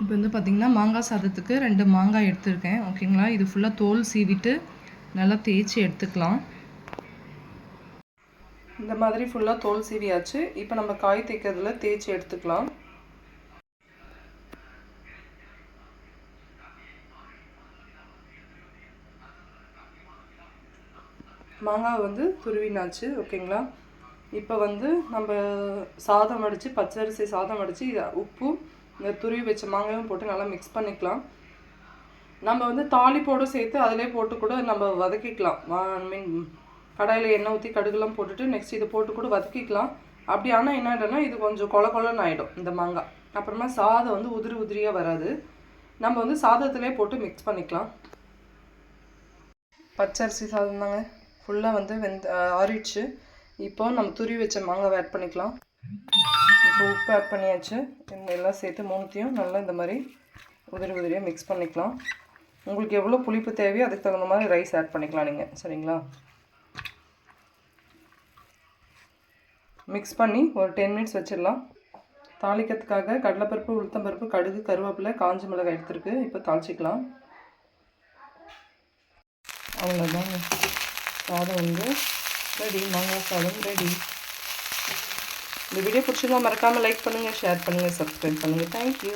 இப்போ வந்து பார்த்திங்கன்னா மாங்காய் சாதத்துக்கு ரெண்டு மாங்காய் எடுத்திருக்கேன். ஓகேங்களா? இது ஃபுல்லாக தோல் சீவிட்டு நல்லா தேய்ச்சி எடுத்துக்கலாம். இந்த மாதிரி ஃபுல்லாக தோல் சீவியாச்சு. இப்போ நம்ம காய் தேய்க்கிறதுல தேய்ச்சி எடுத்துக்கலாம். மாங்காய் வந்து துருவினாச்சு. ஓகேங்களா? இப்போ வந்து நம்ம சாதம் அடித்து பச்சரிசி சாதம் அடித்து இதை உப்பு இந்த துருவி வச்ச மாங்காயும் போட்டு நல்லா மிக்ஸ் பண்ணிக்கலாம். நம்ம வந்து தாளிப்போடு சேர்த்து அதிலே போட்டு கூட நம்ம வதக்கிக்கலாம். ஐ மீன் கடாயில் எண்ணெய் ஊற்றி கடுகுலாம் போட்டுட்டு நெக்ஸ்ட் இது போட்டு கூட வதக்கிக்கலாம். அப்படி ஆனால் என்ன ஆகிடும்னா இது கொஞ்சம் கொல கொலன்னு ஆகிடும் இந்த மாங்காய் அப்புறமா சாதம் வந்து உதிரி உதிரியாக வராது. நம்ம வந்து சாதத்திலே போட்டு மிக்ஸ் பண்ணிக்கலாம். பச்சரிசி சாதம் தாங்க. ஃபுல்லாக வந்து வெந்த ஆறிடுச்சு. இப்போ நம்ம துருவி வச்ச மாங்காவை ஆட் பண்ணிக்கலாம். இப்போ உப்பு ஆட் பண்ணியாச்சு. இந்த எல்லாம் சேர்த்து மூணுத்தையும் நல்லா இந்த மாதிரி உதிரி உதிரியாக மிக்ஸ் பண்ணிக்கலாம். உங்களுக்கு எவ்வளோ புளிப்பு தேவையோ அதுக்கு தகுந்த மாதிரி ரைஸ் ஆட் பண்ணிக்கலாம் நீங்கள் சரிங்களா? மிக்ஸ் பண்ணி ஒரு டென் மினிட்ஸ் வச்சிடலாம். தாளிக்கிறதுக்காக கடலைப்பருப்பு உளுத்தம்பருப்பு கடுகு கருவேப்பிலை காஞ்சி மிளகாய் எடுத்துருக்கு. இப்போ தாளிச்சிக்கலாம். அவ்வளோதான் சாதம் வந்து ரெடி மாங்காய் சாதம் ரெடி இந்த வீடியோ பிடிச்சிருந்தா மறக்காமல் லைக் பண்ணுங்கள் ஷேர் பண்ணுங்கள் சப்ஸ்கிரைப் பண்ணுங்கள் தேங்க்யூ